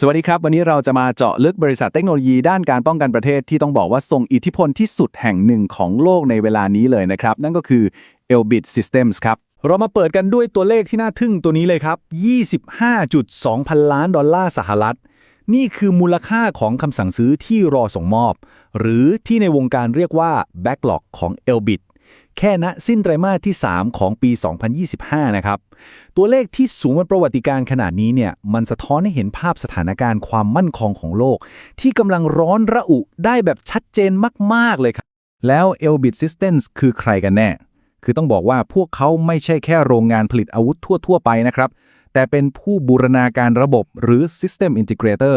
สวัสดีครับ วันนี้เราจะมาเจาะลึกบริษัทเทคโนโลยีด้านการป้องกันประเทศที่ต้องบอกว่าทรงอิทธิพลที่สุดแห่งหนึ่งของโลกในเวลานี้เลยนะครับ นั่นก็คือ Elbit Systems ครับ เรามาเปิดกันด้วยตัวเลขที่น่าทึ่งตัวนี้เลยครับ 25.2 พันล้านดอลลาร์สหรัฐ นี่คือมูลค่าของคำสั่งซื้อที่รอส่งมอบ หรือที่ในวงการเรียกว่า Backlog ของ Elbit แค่ณสิ้นไตรมาสที่ 3 ของปี 2025 นะครับ ตัวเลขที่สูงเป็นประวัติการขนาดนี้เนี่ย มันสะท้อนให้เห็นภาพสถานการณ์ความมั่นคงของโลก ที่กำลังร้อนระอุได้แบบชัดเจนมาก ๆ เลยครับ แล้ว Elbit Systems คือใครกันแน่ คือต้องบอกว่าพวกเขาไม่ใช่แค่โรงงานผลิตอาวุธทั่ว ๆ ไปนะครับ แต่เป็นผู้บูรณาการระบบหรือ System Integrator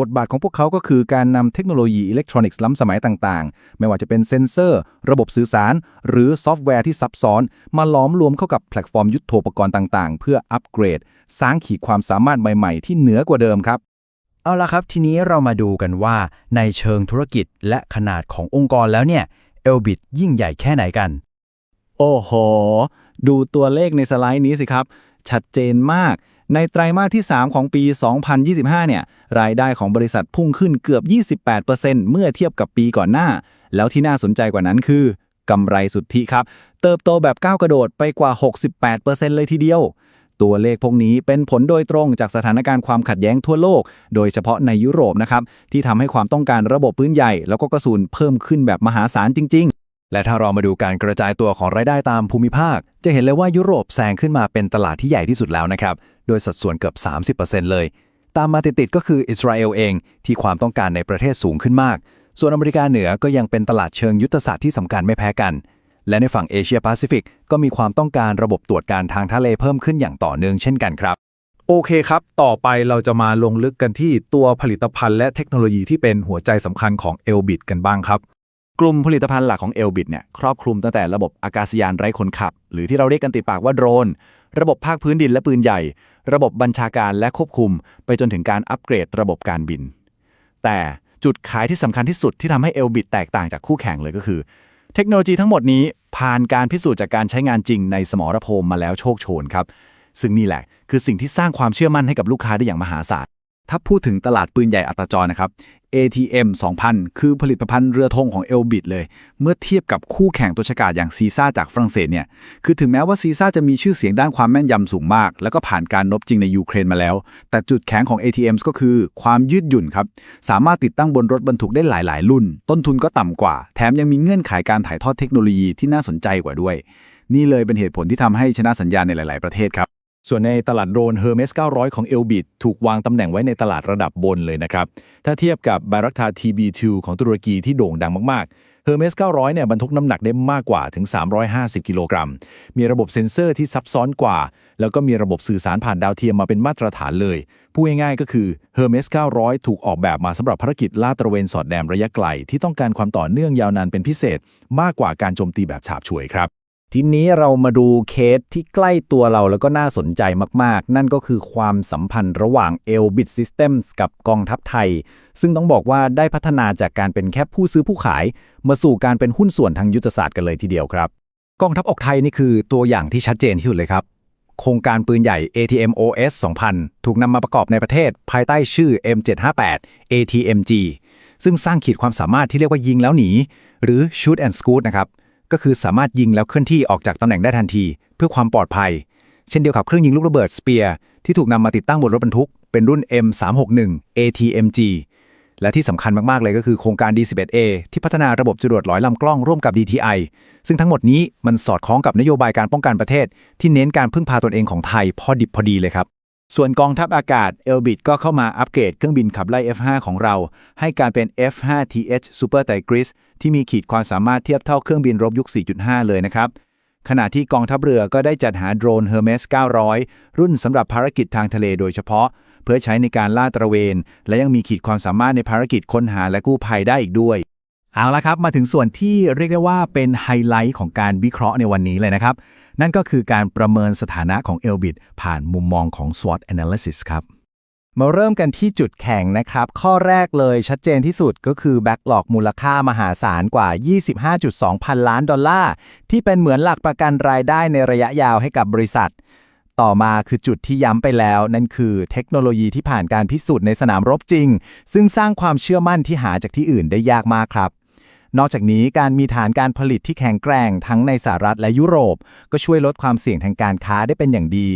บทบาทของพวกเขาก็คือการนำเทคโนโลยีอิเล็กทรอนิกส์ล้ำสมัยต่างๆ ไม่ว่าจะเป็นเซ็นเซอร์ ระบบสื่อสาร หรือซอฟต์แวร์ที่ซับซ้อน มาล้อมรวมเข้ากับแพลตฟอร์มยุทโธปกรณ์ต่างๆ เพื่ออัปเกรด สร้างขีดความสามารถใหม่ๆ ที่เหนือกว่าเดิมครับ เอาละครับทีนี้เรามาดูกันว่า ในเชิงธุรกิจและขนาดขององค์กรแล้วเนี่ยเอลบิดยิ่งใหญ่แค่ไหนกัน โอ้โห ดูตัวเลขในสไลด์นี้สิครับ ชัดเจนมาก ในไตรมาสที่ 3 ของปี 2025 เนี่ย รายได้ของบริษัทพุ่งขึ้นเกือบ 28%เมื่อเทียบกับปีก่อนหน้า แล้วที่น่าสนใจกว่านั้นคือกำไรสุทธิครับ เติบโตแบบก้าวกระโดดไปกว่า 68%เลยทีเดียว ตัวเลขพวกนี้เป็นผลโดยตรงจากสถานการณ์ความขัดแย้งทั่วโลก โดยเฉพาะในยุโรปนะครับ ที่ทำให้ความต้องการระบบปืนใหญ่ แล้วก็กระสุนเพิ่มขึ้นแบบมหาศาลจริง ๆ และถ้าเรามาดูการกระจายตัวของรายได้ตามภูมิภาค จะเห็นเลยว่ายุโรปแซงขึ้นมาเป็นตลาดที่ใหญ่ที่สุดแล้วนะครับ โดยสัดส่วนเกือบ 30%เลย ตามมาติดๆก็คืออิสราเอลเอง ที่ความต้องการในประเทศสูงขึ้นมาก ส่วนอเมริกาเหนือก็ยังเป็นตลาดเชิงยุทธศาสตร์ที่สำคัญไม่แพ้กัน และในฝั่งเอเชียแปซิฟิกก็มีความต้องการระบบตรวจการทางทะเลเพิ่มขึ้นอย่างต่อเนื่องเช่นกันครับโอเคครับ ต่อไปเราจะมาลงลึกกันที่ตัวผลิตภัณฑ์และเทคโนโลยีที่เป็นหัวใจสำคัญของ Elbit กันบ้างครับ กลุ่มผลิตภัณฑ์หลักของ Elbit เนี่ยครอบคลุมตั้งแต่ระบบอากาศยานไร้คนขับ หรือที่เราเรียกกันติดปากว่าโดรน ระบบภาคพื้นดินและปืนใหญ่ ระบบบัญชาการและควบคุม ไปจนถึงการอัปเกรดระบบการบิน แต่จุดขายที่สำคัญที่สุดที่ทำให้ Elbit แตกต่างจากคู่แข่งเลยก็คือ เทคโนโลยีทั้งหมดนี้ผ่านการพิสูจน์จากการใช้งานจริงในสมรภูมิมาแล้วโชคโชนครับซึ่งนี่แหละ คือสิ่งที่สร้างความเชื่อมั่นให้กับลูกค้าได้อย่างมหาศาล ถ้าพูดถึงตลาดปืนใหญ่อัตจรนะครับ ATM 2000 คือผลิตภัณฑ์เรือธงของ Elbit เลย เมื่อเทียบกับคู่แข่งตัวฉกาจอย่างซีซ่าจากฝรั่งเศสเนี่ย คือถึงแม้ว่าซีซ่าจะมีชื่อเสียงด้านความแม่นยำสูงมาก แล้วก็ผ่านการนบจริงในยูเครนมาแล้ว แต่จุดแข็งของ ATM ก็คือความยืดหยุ่นครับ สามารถติดตั้งบนรถบรรทุกได้หลาย ๆ รุ่น ต้นทุนก็ต่ำกว่า แถมยังมีเงื่อนไขการถ่ายทอดเทคโนโลยีที่น่าสนใจกว่าด้วย นี่เลยเป็นเหตุผลที่ทำให้ชนะสัญญาในหลาย ๆ ประเทศครับ ส่วนในตลาดโดรน Hermes 900 ของ Elbit ถูกวางตำแหน่งไว้ในตลาดระดับบนเลยนะครับ ถ้าเทียบกับ b a r a k t a TB2 ของตุรกีที่โด่งดังมากๆ Hermes 900 เนี่ยบรรทุกน้ำหนักได้มากกว่าถึง 350 กิโลกรัม มีระบบเซ็นเซอร์ที่ซับซ้อนกว่า แล้วก็มีระบบสื่อสารผ่านดาวเทียมมาเป็นมาตรฐานเลย พูดง่ายๆก็คือ Hermes 900 ถูกออกแบบมาสำหรับภารกิจลาดตระเวนสอดแนมระยะไกล ที่ต้องการความต่อเนื่องยาวนานเป็นพิเศษ มากกว่าการโจมตีแบบฉาบฉวยครับ ทีนี้เรามาดูเคสที่ใกล้ตัวเราแล้วก็น่าสนใจมากๆ นั่นก็คือความสัมพันธ์ระหว่าง Elbit Systems กับกองทัพไทย ซึ่งต้องบอกว่าได้พัฒนาจากการเป็นแค่ผู้ซื้อผู้ขาย มาสู่การเป็นหุ้นส่วนทางยุทธศาสตร์กันเลยทีเดียวครับ กองทัพอกไทยนี่คือตัวอย่างที่ชัดเจนที่สุดเลยครับ โครงการปืนใหญ่ ATM OS 2000 ถูกนำมาประกอบในประเทศ ภายใต้ชื่อ M758 ATMG ซึ่งสร้างขีดความสามารถที่เรียกว่ายิงแล้วหนี หรือ shoot and scoot นะครับ ก็คือสามารถยิงแล้วเคลื่อนที่ออกจากตำแหน่งได้ทันที เพื่อความปลอดภัย เช่นเดียวกับเครื่องยิงลูกระเบิด Spear ที่ถูกนำมาติดตั้งบนรถบรรทุก เป็นรุ่น M361 ATMG และที่สำคัญมาก ๆ เลยก็คือโครงการ D11A ที่พัฒนาระบบจรวดลอยลำกล้องร่วมกับ DTI ซึ่งทั้งหมดนี้มันสอดคล้องกับนโยบายการป้องกันประเทศ ที่เน้นการพึ่งพาตนเองของไทยพอดิบพอดีเลยครับ ส่วนกองทัพอากาศ Elbit ก็เข้ามาอัปเกรดเครื่องบินขับไล่ F5 ของเรา ให้การเป็น F5TH Super Tigris ที่มีขีดความสามารถเทียบเท่าเครื่องบินรบยุค 4.5 เลยนะครับ ขณะที่กองทัพเรือก็ได้จัดหาโดรน Hermes 900 รุ่นสำหรับภารกิจทางทะเลโดยเฉพาะ เพื่อใช้ในการล่าตระเวน และยังมีขีดความสามารถในภารกิจค้นหาและกู้ภัยได้อีกด้วยเอาละครับ มาถึงส่วนที่เรียกได้ว่าเป็นไฮไลท์ของการวิเคราะห์ในวันนี้เลยนะครับ นั่นก็คือการประเมินสถานะของ Elbit ผ่านมุมมองของ SWOT Analysis ครับมาเริ่มกันที่จุดแข็งนะครับ ข้อแรกเลยชัดเจนที่สุดก็คือ Backlog มูลค่ามหาศาลกว่า 25.2 พันล้านดอลลาร์ ที่เป็นเหมือนหลักประกันรายได้ในระยะยาวให้กับบริษัท ต่อมาคือจุดที่ย้ำไปแล้ว นั่นคือเทคโนโลยีที่ผ่านการพิสูจน์ในสนามรบจริง ซึ่งสร้างความเชื่อมั่นที่หาจากที่อื่นได้ยากมากครับ นอกจากนี้การมีฐานการผลิตที่แข็งแกร่งทั้งในสหรัฐและยุโรป ก็ช่วยลดความเสี่ยงทางการค้าได้เป็นอย่างดี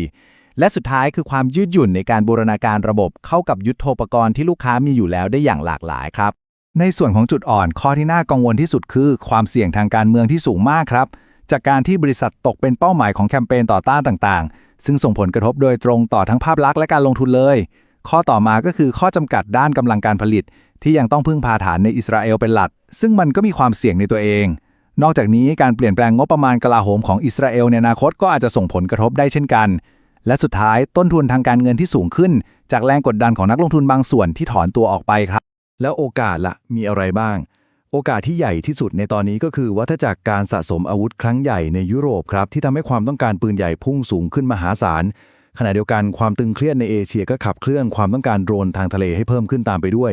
และสุดท้ายคือความยืดหยุ่นในการบูรณาการระบบเข้ากับยุทธโธปกรณ์ที่ลูกค้ามีอยู่แล้วได้อย่างหลากหลายครับ ในส่วนของจุดอ่อนข้อที่น่ากังวลที่สุดคือ ความเสี่ยงทางการเมืองที่สูงมากครับ จากการที่บริษัทตกเป็นเป้าหมายของแคมเปญต่อต้านต่างๆ ซึ่งส่งผลกระทบโดยตรงต่อทั้งภาพลักษณ์และการลงทุนเลย ข้อต่อมาก็คือข้อจำกัดด้านกำลังการผลิต ที่ยังต้องพึ่งพาฐานในอิสราเอลเป็นหลัก ซึ่งมันก็มีความเสี่ยงในตัวเอง นอกจากนี้การเปลี่ยนแปลงงบประมาณกลาโหมของอิสราเอลในอนาคตก็อาจจะส่งผลกระทบได้เช่นกัน และสุดท้ายต้นทุนทางการเงินที่สูงขึ้น จากแรงกดดันของนักลงทุนบางส่วนที่ถอนตัวออกไปครับ แล้วโอกาสละมีอะไรบ้าง โอกาสที่ใหญ่ที่สุดในตอนนี้ก็คือวัฏจักรการสะสมอาวุธครั้งใหญ่ในยุโรปครับที่ทำให้ความต้องการปืนใหญ่พุ่งสูงขึ้นมหาศาลขณะเดียวกันความตึงเครียดในเอเชียก็ขับเคลื่อนความต้องการโดรนทางทะเลให้เพิ่มขึ้นตามไปด้วย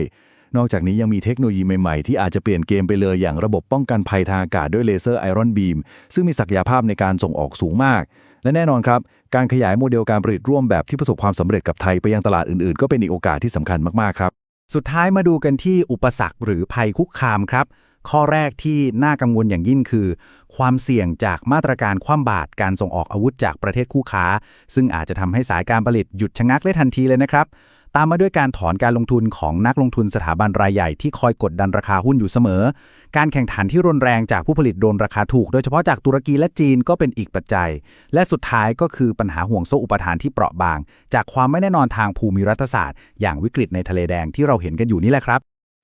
นอกจากนี้ยังมีเทคโนโลยีใหม่ๆ ที่อาจจะเปลี่ยนเกมไปเลยอย่างระบบป้องกันภัยทางอากาศด้วยเลเซอร์ไอรอนบีมซึ่งมีศักยภาพในการส่งออกสูงมาก และแน่นอนครับ การขยายโมเดลการผลิตร่วมแบบที่ประสบความสำเร็จกับไทยไปยังตลาดอื่นๆ ก็เป็นอีกโอกาสที่สำคัญมากๆครับ สุดท้ายมาดูกันที่อุปสรรคหรือภัยคุกคามครับ ข้อแรกที่น่ากังวลอย่างยิ่งคือ ความเสี่ยงจากมาตรการคว่ำบาตรการส่งออกอาวุธจากประเทศคู่ค้า ซึ่งอาจจะทำให้สายการผลิตหยุดชะงักได้ทันทีเลยนะครับ ตามมาด้วยการถอนการลงทุนของนักลงทุนสถาบันรายใหญ่ที่คอยกดดันราคาหุ้นอยู่เสมอ การแข่งขันที่รุนแรงจากผู้ผลิตโดรนราคาถูก โดยเฉพาะจากตุรกีและจีนก็เป็นอีกปัจจัย และสุดท้ายก็คือปัญหาห่วงโซ่อุปทานที่เปราะบาง จากความไม่แน่นอนทางภูมิรัฐศาสตร์ อย่างวิกฤตในทะเลแดงที่เราเห็นกันอยู่นี่แหละครับ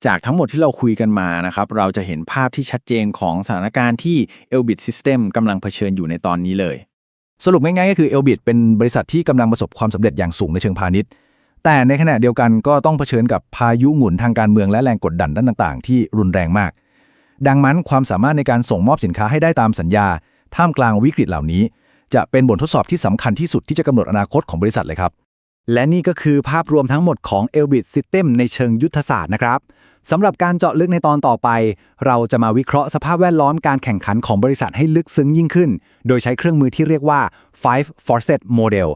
จากทั้งหมดที่เราคุยกันมานะครับ เราจะเห็นภาพที่ชัดเจนของสถานการณ์ที่ Elbit System กำลังเผชิญอยู่ในตอนนี้เลย สรุปง่ายๆก็คือ Elbit เป็นบริษัทที่กำลังประสบความสำเร็จอย่างสูงในเชิงพาณิชย์ แต่ในขณะเดียวกันก็ต้องเผชิญกับพายุหมุนทางการเมืองและแรงกดดันด้านต่างๆ ที่รุนแรงมาก ดังนั้นความสามารถในการส่งมอบสินค้าให้ได้ตามสัญญา ท่ามกลางวิกฤตเหล่านี้ จะเป็นบททดสอบที่สำคัญที่สุดที่จะกำหนดอนาคตของบริษัทเลยครับ และนี่ก็คือภาพรวมทั้งหมดของ Elbit System ในเชิงยุทธศาสตร์นะครับสำหรับการเจาะลึกในตอนต่อไป เราจะมาวิเคราะห์สภาพแวดล้อมการแข่งขันของบริษัทให้ลึกซึ้งยิ่งขึ้น โดยใช้เครื่องมือที่เรียกว่า Five Forces Model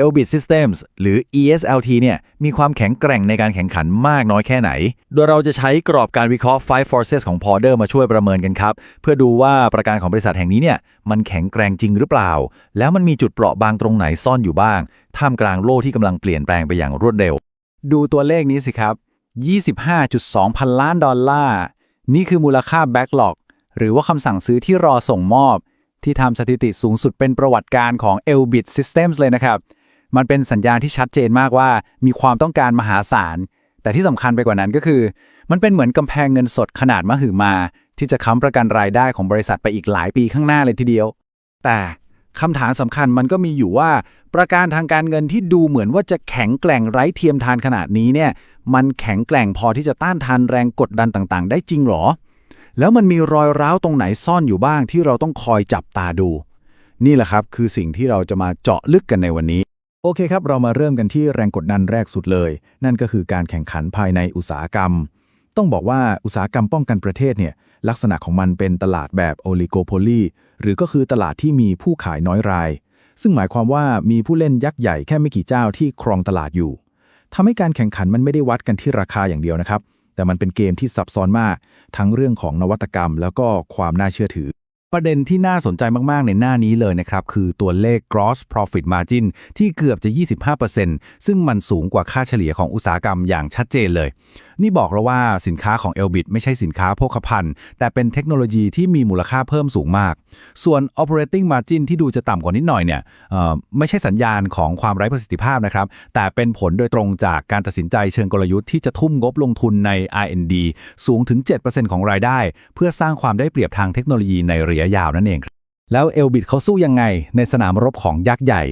Elbit Systems หรือ ESLT เนี่ยมีความแข็งแกร่งในการแข่งขันมากน้อยแค่ไหน โดยเราจะใช้กรอบการวิเคราะห์ Five Forces ของ Porter มาช่วยประเมินกันครับ เพื่อดูว่าประการของบริษัทแห่งนี้เนี่ยมันแข็งแกร่งจริงหรือเปล่า แล้วมันมีจุดเปราะบางตรงไหนซ่อนอยู่บ้าง ท่ามกลางโลกที่กำลังเปลี่ยนแปลงไปอย่างรวดเร็ว ดูตัวเลขนี้สิครับ 25.2 พันล้านดอลลาร์ นี่คือมูลค่า Backlog หรือว่าคำสั่งซื้อที่รอส่งมอบ ที่ทำสถิติสูงสุดเป็นประวัติการของ Elbit Systems เลยนะครับ มันเป็นสัญญาณที่ชัดเจนมากว่า มีความต้องการมหาศาล แต่ที่สำคัญไปกว่านั้นก็คือ มันเป็นเหมือนกำแพงเงินสดขนาดมหึมา ที่จะค้ำประกันรายได้ของบริษัทไปอีกหลายปีข้างหน้าเลยทีเดียว แต่คำถามสำคัญมันก็มีอยู่ว่า ประการทางการเงินที่ดูเหมือนว่าจะแข็งแกร่งไร้เทียมทานขนาดนี้เนี่ย มันแข็งแกร่งพอที่จะต้านทานแรงกดดันต่างๆ ได้จริงหรอ แล้วมันมีรอยร้าวตรงไหนซ่อนอยู่บ้างที่เราต้องคอยจับตาดู นี่แหละครับคือสิ่งที่เราจะมาเจาะลึกกันในวันนี้ โอเคครับ เรามาเริ่มกันที่แรงกดดันแรกสุดเลย นั่นก็คือการแข่งขันภายในอุตสาหกรรม ต้องบอกว่าอุตสาหกรรมป้องกันประเทศเนี่ยลักษณะของมันเป็นตลาดแบบโอลิโกโพลีหรือก็คือตลาดที่มีผู้ขายน้อยราย ซึ่งหมายความว่ามีผู้เล่นยักษ์ใหญ่แค่ไม่กี่เจ้าที่ครองตลาดอยู่ทำให้การแข่งขันมันไม่ได้วัดกันที่ราคาอย่างเดียวนะครับ แต่มันเป็นเกมที่ซับซ้อนมาก ทั้งเรื่องของนวัตกรรม แล้วก็ความน่าเชื่อถือ ประเด็นที่น่าสนใจมาก ๆ ในหน้านี้เลยนะครับ คือตัวเลข gross profit margin ที่เกือบจะ 25%ซึ่งมันสูงกว่าค่าเฉลี่ยของอุตสาหกรรมอย่างชัดเจนเลย นี่บอกเราว่าสินค้าของ Elbit ไม่ใช่สินค้าโภคภัณฑ์ แต่เป็นเทคโนโลยีที่มีมูลค่าเพิ่มสูงมาก ส่วน operating margin ที่ดูจะต่ำกว่านิดหน่อยเนี่ยเอ่อไม่ใช่สัญญาณของความไร้ประสิทธิภาพนะครับ แต่เป็นผลโดยตรงจากการตัดสินใจเชิงกลยุทธ์ที่จะทุ่มงบลงทุนใน R&D สูงถึง 7%ของรายได้ เพื่อสร้างความได้เปรียบทางเทคโนโลยีในระยะยาวนั่นเองครับแล้วเอลบิดเขาสู้ยังไงในสนามรบของยักษ์ใหญ่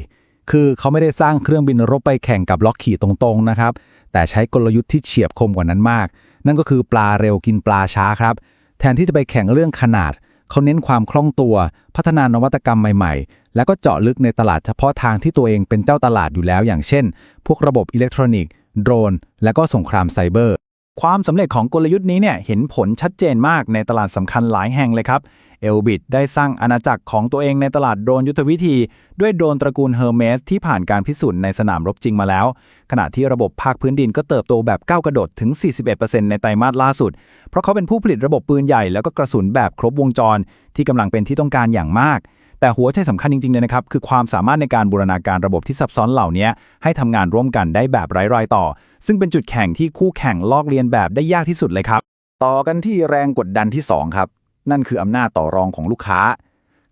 คือเขาไม่ได้สร้างเครื่องบินรบไปแข่งกับล็อกขี่ตรงๆนะครับ แต่ใช้กลยุทธ์ที่เฉียบคมกว่านั้นมาก นั่นก็คือปลาเร็วกินปลาช้าครับ แทนที่จะไปแข่งเรื่องขนาด เขาเน้นความคล่องตัว พัฒนานวัตกรรมใหม่ๆ แล้วก็เจาะลึกในตลาดเฉพาะทางที่ตัวเองเป็นเจ้าตลาดอยู่แล้ว อย่างเช่น พวกระบบอิเล็กทรอนิกส์ โดรน และก็สงครามไซเบอร์ ความสำเร็จของกลยุทธ์นี้เนี่ยเห็นผลชัดเจนมากในตลาดสำคัญหลายแห่งเลยครับเอลบิดได้สร้างอาณาจักรของตัวเองในตลาดโดรนยุทธวิธี ด้วยโดรนตระกูลเฮอร์เมสที่ผ่านการพิสูจน์ในสนามรบจริงมาแล้ว ขณะที่ระบบภาคพื้นดินก็เติบโตแบบก้าวกระโดดถึง 41%ในไตรมาสล่าสุด เพราะเขาเป็นผู้ผลิตระบบปืนใหญ่แล้วก็กระสุนแบบครบวงจร ที่กำลังเป็นที่ต้องการอย่างมาก แต่หัวใจสำคัญจริงๆเลยนะครับคือความสามารถในการบูรณาการระบบที่ซับซ้อนเหล่านี้ให้ทำงานร่วมกันได้แบบไร้รอยต่อ ซึ่งเป็นจุดแข่งที่คู่แข่งลอกเลียนแบบได้ยากที่สุดเลยครับ ต่อกันที่แรงกดดันที่ 2 ครับ นั่นคืออำนาจต่อรองของลูกค้า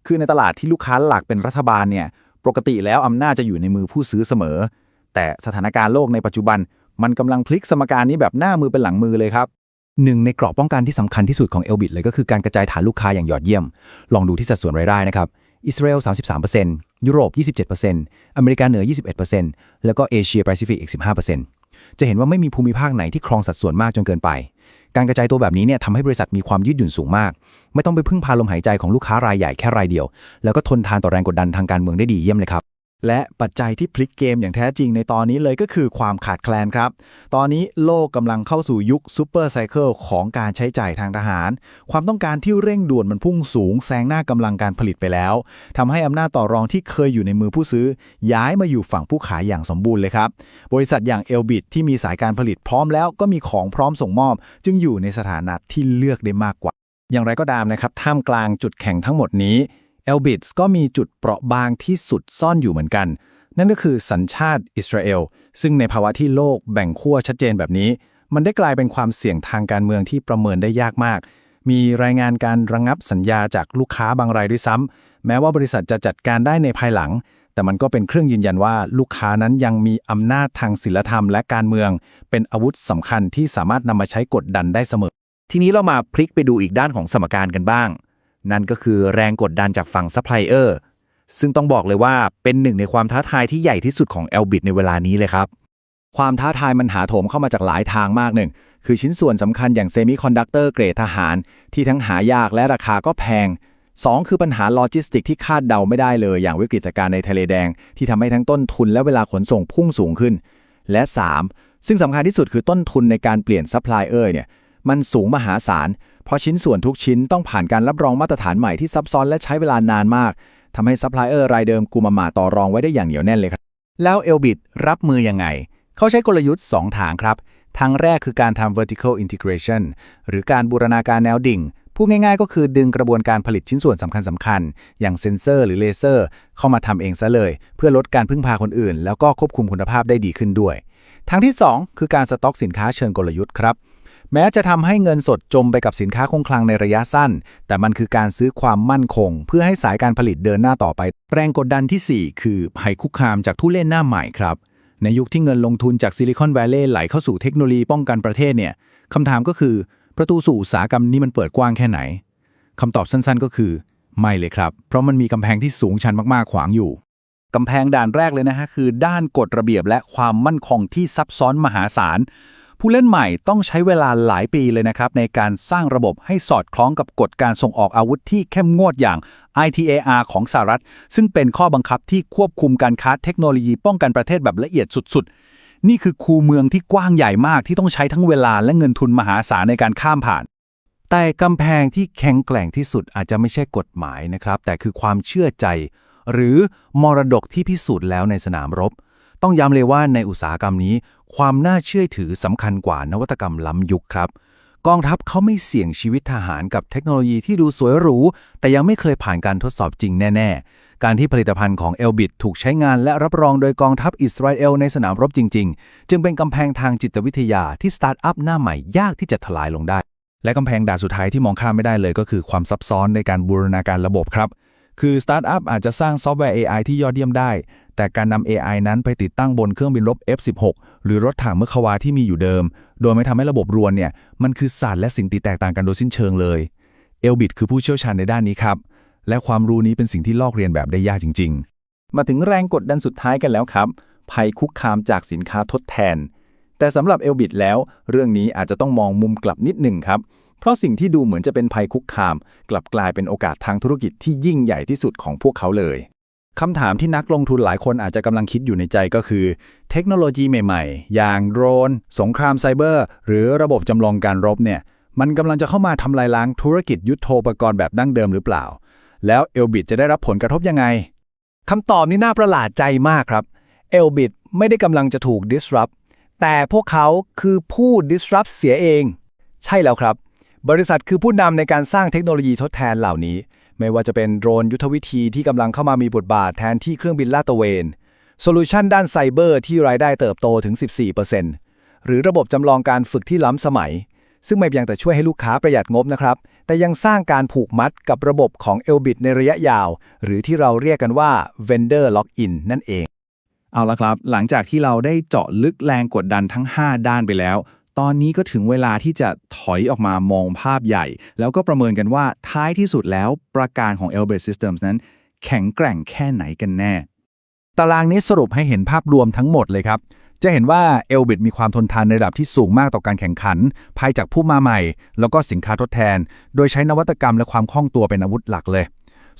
คือในตลาดที่ลูกค้าหลักเป็นรัฐบาลเนี่ย ปกติแล้วอำนาจจะอยู่ในมือผู้ซื้อเสมอ แต่สถานการณ์โลกในปัจจุบัน มันกำลังพลิกสมการนี้แบบหน้ามือเป็นหลังมือเลยครับหนึ่งในกรอบป้องกันที่สำคัญที่สุดของ Elbit เลยก็คือการกระจายฐานลูกค้าอย่างยอดเยี่ยม ลองดูที่สัดส่วนรายได้นะครับ อิสราเอล 33%ยุโรป 27%อเมริกาเหนือ 21%แล้วก็เอเชียแปซิฟิกอีก 15% จะเห็นว่าไม่มีภูมิภาคไหนที่ครองสัดส่วนมากจนเกินไป การกระจายตัวแบบนี้เนี่ยทำให้บริษัทมีความยืดหยุ่นสูงมาก ไม่ต้องไปพึ่งพาลมหายใจของลูกค้ารายใหญ่แค่รายเดียว แล้วก็ทนทานต่อแรงกดดันทางการเมืองได้ดีเยี่ยมเลยครับ และปัจจัยที่พลิกเกมอย่างแท้จริงในตอนนี้เลยก็คือความขาดแคลนครับ ตอนนี้โลกกำลังเข้าสู่ยุคซูเปอร์ไซเคิลของการใช้จ่ายทางทหาร ความต้องการที่เร่งด่วนมันพุ่งสูงแซงหน้ากำลังการผลิตไปแล้วทำให้อำนาจต่อรองที่เคยอยู่ในมือผู้ซื้อ ย้ายมาอยู่ฝั่งผู้ขายอย่างสมบูรณ์เลยครับ บริษัทอย่างเอลบิที่มีสายการผลิตพร้อมแล้วก็มีของพร้อมส่งมอบ จึงอยู่ในสถานะที่เลือกได้มากกว่า อย่างไรก็ตามนะครับท่ามกลางจุดแข็งทั้งหมดนี้ e l b i t ก็มีจุดเปราะบางที่สุดซ่อนอยู่เหมือนกัน นั่นก็คือสัญชาติอิสราเอล ซึ่งในภาวะที่โลกแบ่งขั้วชัดเจนแบบนี้ มันได้กลายเป็นความเสี่ยงทางการเมืองที่ประเมินได้ยากมาก มีรายงานการระงงับสัญญาจากลูกค้าบางรายด้วยซ้ำแม้ว่าบริษัทจะจัดการได้ในภายหลัง แต่มันก็เป็นเครื่องยืนยันว่าลูกค้านั้นยังมีอำนาจทางศิลธรรมและการเมือง เป็นอาวุธสำคัญที่สามารถนำมาใช้กดดันได้เสมอ ทีนี้เรามาพลิกไปดูอีกด้านของสมการกันบ้าง นั่นก็คือแรงกดดันจากฝั่งซัพพลายเออร์ซึ่งต้องบอกเลยว่าเป็นหนึ่งในความท้าทายที่ใหญ่ที่สุดของ e l b i t ในเวลานี้เลยครับ ความท้าทายมันหาโถมเข้ามาจากหลายทางมากหนึ่ง คือชิ้นส่วนสำคัญอย่างเซมิคอนดักเตอร์เกรดทหาร ที่ทั้งหายากและราคาก็แพง 2 คือปัญหาโลจิสติกที่คาดเดาไม่ได้เลย อย่างวิกฤตการณ์ในทะเลแดง ที่ทำให้ทั้งต้นทุนและเวลาขนส่งพุ่งสูงขึ้น และ 3 ซึ่งสำคัญที่สุดคือต้นทุนในการเปลี่ยนซัพพลายเออร์เนี่ยมันสูงมหาศาล เพราะชิ้นส่วนทุกชิ้นต้องผ่านการรับรองมาตรฐานใหม่ที่ซับซ้อนและใช้เวลานานมากทำให้ซัพพลายเออร์รายเดิมกุมมาหมาต่อรองไว้ได้อย่างเหนียวแน่นเลยครับ แล้ว Elbit รับมือยังไง เขาใช้กลยุทธ์ 2 ทางครับ ทางแรกคือการทำ vertical integration หรือการบูรณาการแนวดิ่งพูดง่ายๆ ก็คือดึงกระบวนการผลิตชิ้นส่วนสำคัญสำคัญๆอย่างเซ็นเซอร์หรือเลเซอร์ เข้ามาทำเองซะเลย เพื่อลดการพึ่งพาคนอื่น แล้วก็ควบคุมคุณภาพได้ดีขึ้นด้วย ทางที่ 2 คือการสต็อกสินค้าเชิงกลยุทธ์ครับ แม้จะทำให้เงินสดจมไปกับสินค้าคงคลังในระยะสั้น แต่มันคือการซื้อความมั่นคง เพื่อให้สายการผลิตเดินหน้าต่อไป แรงกดดันที่ 4 คือภัยคุกคามจากผู้เล่นหน้าใหม่ครับ ในยุคที่เงินลงทุนจากซิลิคอนแวลลย์ไหลเข้าสู่เทคโนโลยีป้องกันประเทศเนี่ยคำถามก็คือ ประตูสู่อุตสาหกรรมนี้มันเปิดกว้างแค่ไหนคำตอบสั้นๆ ก็คือ ไม่เลยครับ เพราะมันมีกำแพงที่สูงชันมากๆขวางอยู่กำแพงด่านแรกเลยนะฮะคือด้านกฎระเบียบและความมั่นคงที่ซับซ้อนมหาศาล ผู้เล่นใหม่ต้องใช้เวลาหลายปีเลยนะครับในการสร้างระบบให้สอดคล้องกับกฎการส่งออกอาวุธที่เข้มงวดอย่าง ITAR ของสหรัฐ ซึ่งเป็นข้อบังคับที่ควบคุมการค้าเทคโนโลยีป้องกันประเทศแบบละเอียดสุดๆ นี่คือคูเมืองที่กว้างใหญ่มากที่ต้องใช้ทั้งเวลาและเงินทุนมหาศาลในการข้ามผ่าน แต่กำแพงที่แข็งแกร่งที่สุดอาจจะไม่ใช่กฎหมายนะครับ แต่คือความเชื่อใจ หรือมรดกที่พิสูจน์แล้วในสนามรบ ต้องย้ำเลยว่าในอุตสาหกรรมนี้ ความน่าเชื่อถือสำคัญกว่านวัตกรรมล้ำยุคครับ กองทัพเขาไม่เสี่ยงชีวิตทหารกับเทคโนโลยีที่ดูสวยหรู แต่ยังไม่เคยผ่านการทดสอบจริงแน่ ๆ การที่ผลิตภัณฑ์ของ e l b i t ถูกใช้งานและรับรองโดยกองทัพอิสราเอลในสนามรบจริง ๆ จึงเป็นกำแพงทางจิตวิทยาที่สตาร์ทอัพหน้าใหม่ยากที่จะทลายลงได้ และกำแพงด่านสุดท้ายที่มองข้ามไม่ได้เลย ก็คือความซับซ้อนในการบูรณาการระบบครับคือสตาร์ทอัพอาจจะสร้างซอฟต์แวร์ AI ที่ยอดเยี่ยมได้ แต่การนำ AI นั้นไปติดตั้งบนเครื่องบินรบ F16 หรือรถถังเมื่อควาที่มีอยู่เดิม โดยไม่ทำให้ระบบรวนเนี่ยมันคือศาสตร์และสิ่งที่แตกต่างกันโดยสิ้นเชิงเลยเอลบิดคือผู้เชี่ยวชาญในด้านนี้ครับ และความรู้นี้เป็นสิ่งที่ลอกเรียนแบบได้ยากจริง ๆ มาถึงแรงกดดันสุดท้ายกันแล้วครับ ภัยคุกคามจากสินค้าทดแทน แต่สำหรับเอลบิดแล้ว เรื่องนี้อาจจะต้องมองมุมกลับนิดหนึ่งครับ เพราะสิ่งที่ดูเหมือนจะเป็นภัยคุกคาม กลับกลายเป็นโอกาสทางธุรกิจที่ยิ่งใหญ่ที่สุดของพวกเขาเลย คำถามที่นักลงทุนหลายคนอาจจะกำลังคิดอยู่ในใจก็คือ เทคโนโลยีใหม่ๆ อย่างโดรน สงครามไซเบอร์ หรือระบบจำลองการรบเนี่ย มันกำลังจะเข้ามาทำลายล้างธุรกิจยุทโธปกรณ์แบบดั้งเดิมหรือเปล่า แล้วเอลบิ t จะได้รับผลกระทบยังไงคำตอบนี้น่าประหลาดใจมากครับ Elbit ไม่ได้กำลังจะถูก disrupt แต่พวกเขาคือผู้ disrupt เสียเอง ใช่แล้วครับ บริษัทคือผู้นำในการสร้างเทคโนโลยีทดแทนเหล่านี้ ไม่ว่าจะเป็นโดรนยุทธวิธีที่กำลังเข้ามามีบทบาทแทนที่เครื่องบินลาดตระเวนโซลูชันด้านไซเบอร์ที่รายได้เติบโตถึง 14%หรือระบบจำลองการฝึกที่ล้ำสมัย ซึ่งไม่เพียงแต่ช่วยให้ลูกค้าประหยัดงบนะครับ แต่ยังสร้างการผูกมัดกับระบบของ Elbit ในระยะยาว หรือที่เราเรียกกันว่า Vendor Lock-in นั่นเอง เอาละครับ หลังจากที่เราได้เจาะลึกแรงกดดันทั้ง 5 ด้านไปแล้ว ตอนนี้ก็ถึงเวลาที่จะถอยออกมามองภาพใหญ่ แล้วก็ประเมินกันว่าท้ายที่สุดแล้วประการของ e l b e t Systems นั้น แข็งแกร่งแค่ไหนกันแน่ ตารางนี้สรุปให้เห็นภาพรวมทั้งหมดเลยครับ จะเห็นว่าเอลบิ t มีความทนทานในระดับที่สูงมากต่อการแข่งขัน ภายจากผู้มาใหม่ แล้วก็สินค้าทดแทน โดยใช้นวัตกรรมและความคล่องตัวเป็นอาวุธหลักเลย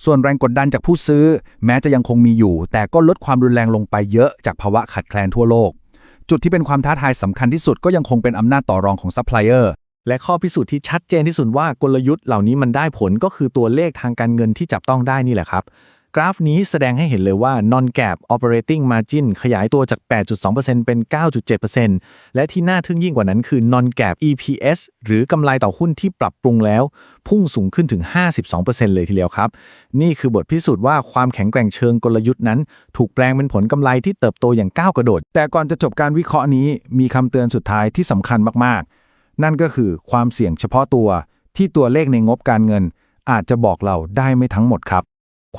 ส่วนแรงกดดันจากผู้ซื้อ แม้จะยังคงมีอยู่ แต่ก็ลดความรุนแรงลงไปเยอะจากภาวะขาดแคลนทั่วโลก จุดที่เป็นความท้าทายสำคัญที่สุดก็ยังคงเป็นอำนาจต่อรองของซัพพลายเออร์และข้อพิสูจน์ที่ชัดเจนที่สุดว่ากลยุทธ์เหล่านี้มันได้ผลก็คือตัวเลขทางการเงินที่จับต้องได้นี่แหละครับ กราฟนี้แสดงให้เห็นเลยว่า non gap operating margin ขยายตัวจาก 8.2%เป็น 9.7%และที่น่าทึ่งยิ่งกว่านั้นคือ non gap EPS หรือกำไรต่อหุ้นที่ปรับปรุงแล้ว พุ่งสูงขึ้นถึง 52%เลยทีเดียวครับ นี่คือบทพิสูจน์ว่าความแข็งแกร่งเชิงกลยุทธ์นั้น ถูกแปลงเป็นผลกำไรที่เติบโตอย่างก้าวกระโดด แต่ก่อนจะจบการวิเคราะห์นี้มีคำเตือนสุดท้ายที่สำคัญมากๆ นั่นก็คือความเสี่ยงเฉพาะตัวที่ตัวเลขในงบการเงิน อาจจะบอกเราได้ไม่ทั้งหมดครับ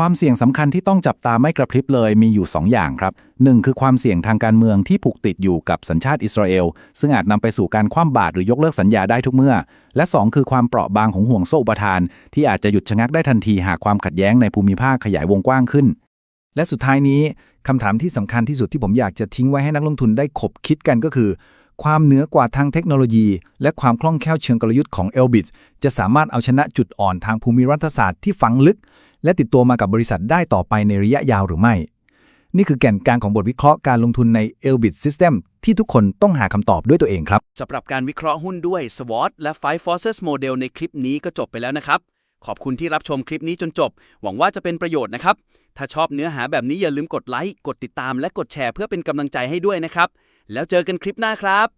ความเสี่ยงสำคัญที่ต้องจับตาไม่กระพริบเลยมีอยู่ 2 อย่างครับ 1 คือความเสี่ยงทางการเมืองที่ผูกติดอยู่กับสัญชาติอิสราเอล ซึ่งอาจนำไปสู่การคว่ำบาตรหรือยกเลิกสัญญาได้ทุกเมื่อ และ 2 คือความเปราะบางของห่วงโซ่อุปทาน ที่อาจจะหยุดชะงักได้ทันทีหากความขัดแย้งในภูมิภาคขยายวงกว้างขึ้น และสุดท้ายนี้คำถามที่สำคัญที่สุดที่ผมอยากจะทิ้งไว้ให้นักลงทุนได้ขบคิดกันก็คือ ความเหนือกว่าทางเทคโนโลยี และความคล่องแคล่วเชิงกลยุทธ์ของ e l b i t จะสามารถเอาชนะจุดอ่อนทางภูมิรัฐศาสตร์ที่ฝังลึก และติดตัวมากับบริษัทได้ต่อไปในระยะยาวหรือไม่ นี่คือแก่นกลางของบทวิเคราะห์การลงทุนใน e l b i t System ที่ทุกคนต้องหาคำตอบด้วยตัวเองครับสำหรับการวิเคราะห์หุ้นด้วย SWOT และ Five Forces Model ในคลิปนี้ก็จบไปแล้วนะครับขอบคุณที่รับชมคลิปนี้จนจบ หวังว่าจะเป็นประโยชน์นะครับ ถ้าชอบเนื้อหาแบบนี้อย่าลืมกดไลค์ กดติดตาม และกดแชร์เพื่อเป็นกำลังใจให้ด้วยนะครับ แล้วเจอกันคลิปหน้าครับ